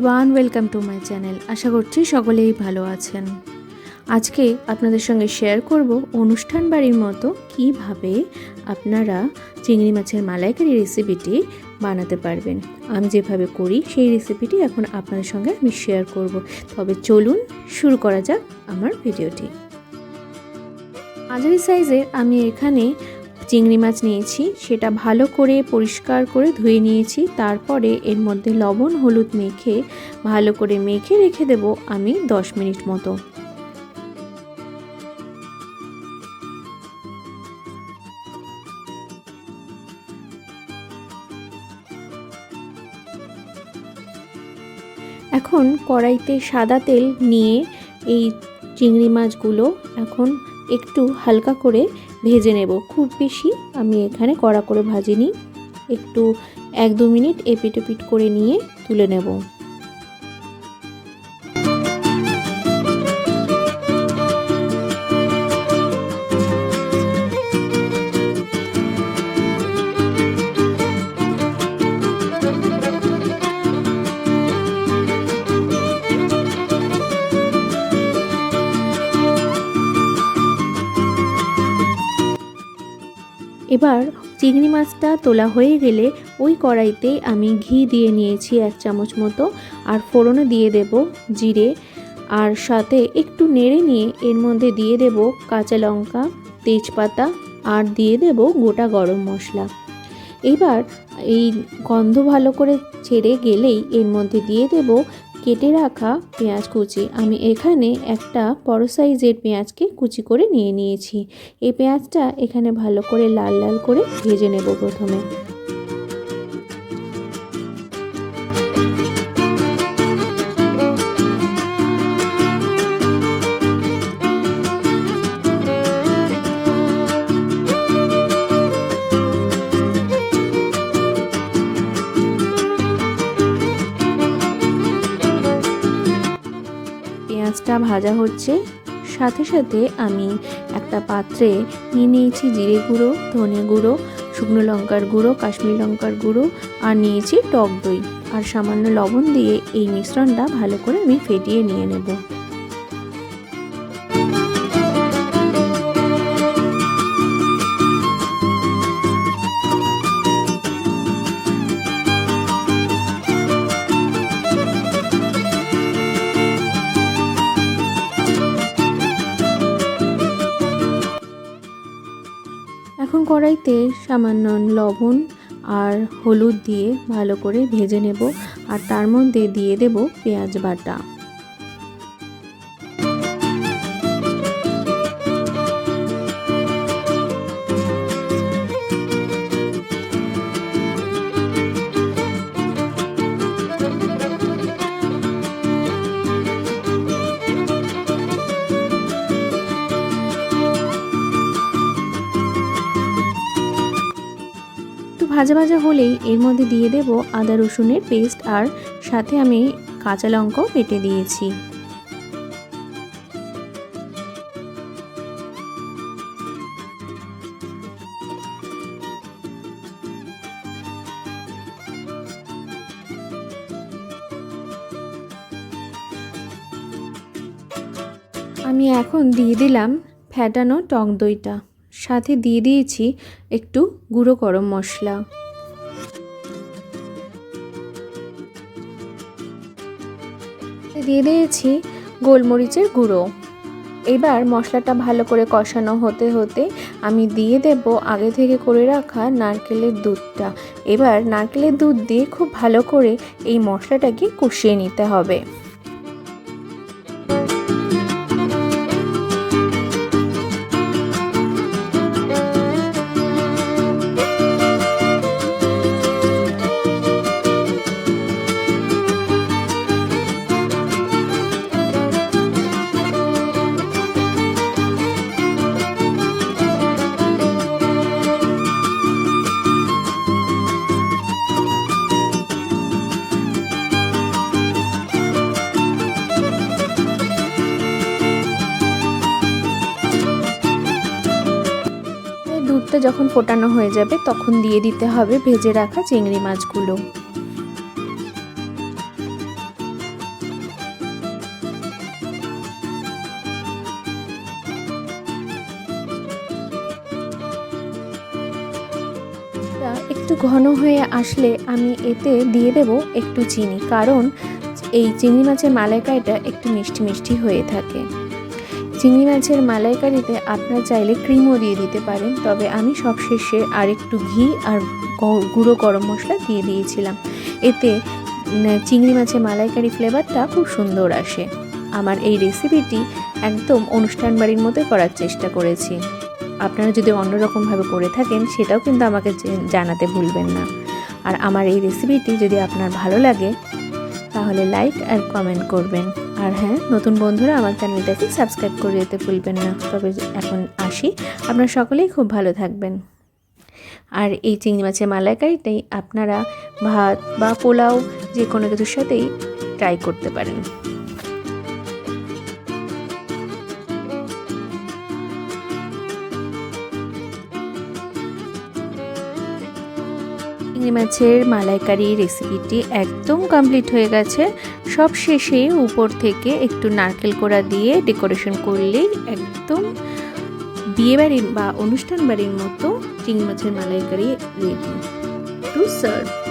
Everyone welcome to my channel আশা করছি সকলেই ভালো আছেন। আজকে আপনাদের সঙ্গে শেয়ার করব অনুষ্ঠান বাড়ির মতো কীভাবে আপনারা চিংড়ি মাছের মালাইকারি রেসিপিটি বানাতে পারবেন। আমি যেভাবে করি সেই রেসিপিটি এখন আপনাদের সঙ্গে আমি শেয়ার করব। তবে চলুন শুরু করা যাক আমার ভিডিওটি মাঝারি সাইজের আমি এখানে চিংড়ি মাছ নিয়েছি, সেটা ভালো করে পরিষ্কার করে ধুয়ে নিয়েছি, তারপরে এর মধ্যে লবণ, হলুদ মেখে ভালো করে মেখে রেখে দেব আমি 10 মিনিট মতো। এখন কড়াইতে সাদা তেল নিয়ে এই চিংড়ি মাছগুলো এখন একটু হালকা করে ভেজে নেব। খুব বেশি আমি এখানে কড়া করে ভাজিনি। একটু এক দু মিনিট এপিট ওপিট করে নিয়ে তুলে নেব। এবার চিংড়ি মাছটা তোলা হয়ে গেলে ওই কড়াইতেই আমি ঘি দিয়ে নিয়েছি এক চামচ মতো, আর ফোড়নে দিয়ে দেব জিরে, আর সাথে একটু নেড়ে নিয়ে এর মধ্যে দিয়ে দেব কাঁচা লঙ্কা, তেজপাতা, আর দিয়ে দেব গোটা গরম মশলা। এবার এই গন্ধ ভালো করে ছেড়ে গেলেই এর মধ্যে দিয়ে দেব কেটে রাখা পেঁয়াজ কুচি। আমি এখানে একটা বড় সাইজের পেঁয়াজকে কুচি করে নিয়ে নিয়েছি। এই পেঁয়াজটা এখানে ভালো করে লাল লাল করে ভেজে নেব প্রথমে। পেঁয়াজটা ভাজা হচ্ছে। সাথে সাথে আমি একটা পাত্রে নিয়ে নিয়েছি জিরে গুঁড়ো, ধনে গুঁড়ো, শুকনো লঙ্কার গুঁড়ো, কাশ্মীর লঙ্কার গুঁড়ো আর নিয়েছি টক দই। আর সামান্য লবণ দিয়ে এই মিশ্রণটা ভালো করে আমি ফেটিয়ে নিয়ে নেব। কড়াইতে সামান্য লবণ আর হলুদ দিয়ে ভালো করে ভেজে নেব আর তার মধ্যে দিয়ে দেব পেঁয়াজ বাটা। ভাজা ভাজা হলেই এর মধ্যে দিয়ে দেব আদা রসুনের পেস্ট আর সাথে আমি কাঁচা লঙ্কাও পেটে দিয়েছি। আমি এখন দিয়ে দিলাম ফ্যাটানো টক দইটা। সাথে দিয়ে দিয়েছি একটু গুঁড়ো গরম মশলা। দিয়ে দিয়েছি গোলমরিচের গুঁড়ো। এবার মশলাটা ভালো করে কষানো হতে হতে আমি দিয়ে দেব আগে থেকে করে রাখা নারকেলের দুধটা। এবার নারকেলের দুধ দিয়ে খুব ভালো করে এই মশলাটাকে কষিয়ে নিতে হবে। দুধটা যখন ফোটানো হয়ে যাবে, তখন দিয়ে দিতে হবে ভেজে রাখা চিংড়ি মাছগুলো। একটু ঘন হয়ে আসলে আমি এতে দিয়ে দেব একটু চিনি, কারণ এই চিংড়ি মাছের মালাইকাইটা একটু মিষ্টি মিষ্টি হয়ে থাকে। চিংড়ি মাছের মালাইকারিতে আপনারা চাইলে ক্রিমও দিয়ে দিতে পারেন, তবে আমি সবশেষে আর একটু ঘি আর গুঁড়ো গরম মশলা দিয়ে দিয়েছিলাম। এতে চিংড়ি মাছের মালাইকারি ফ্লেভারটা খুব সুন্দর আসে। আমার এই রেসিপিটি একদম অনুষ্ঠান বাড়ির মতো করার চেষ্টা করেছি। আপনারা যদি অন্যরকমভাবে করে থাকেন, সেটাও কিন্তু আমাকে জানাতে ভুলবেন না। আর আমার এই রেসিপিটি যদি আপনার ভালো লাগে, তাহলে লাইক আর কমেন্ট করবেন। আর হ্যাঁ নতুন বন্ধুরা আমার চ্যানেলটাকে সাবস্ক্রাইব করে দিতে ভুলবেন না। তবে এখন আসি। আপনারা সকলেই খুব ভালো থাকবেন। আর এই চিংড়ি মাছের মালাইকারিটাই আপনারা ভাত বা পোলাও যে কোনো কিছুর সাথেই ট্রাই করতে পারেন। চিংড়ি মাছের মালাইকারি রেসিপিটি একদম কমপ্লিট হয়ে গেছে। সব শেষে উপর থেকে একটু নারকেল কোড়া দিয়ে ডেকোরেশন করলেই একদম বিয়েবাড়ির বা অনুষ্ঠান বাড়ির মতো চিংড়ি মাছের মালাইকারি রেডি টু সার্ভ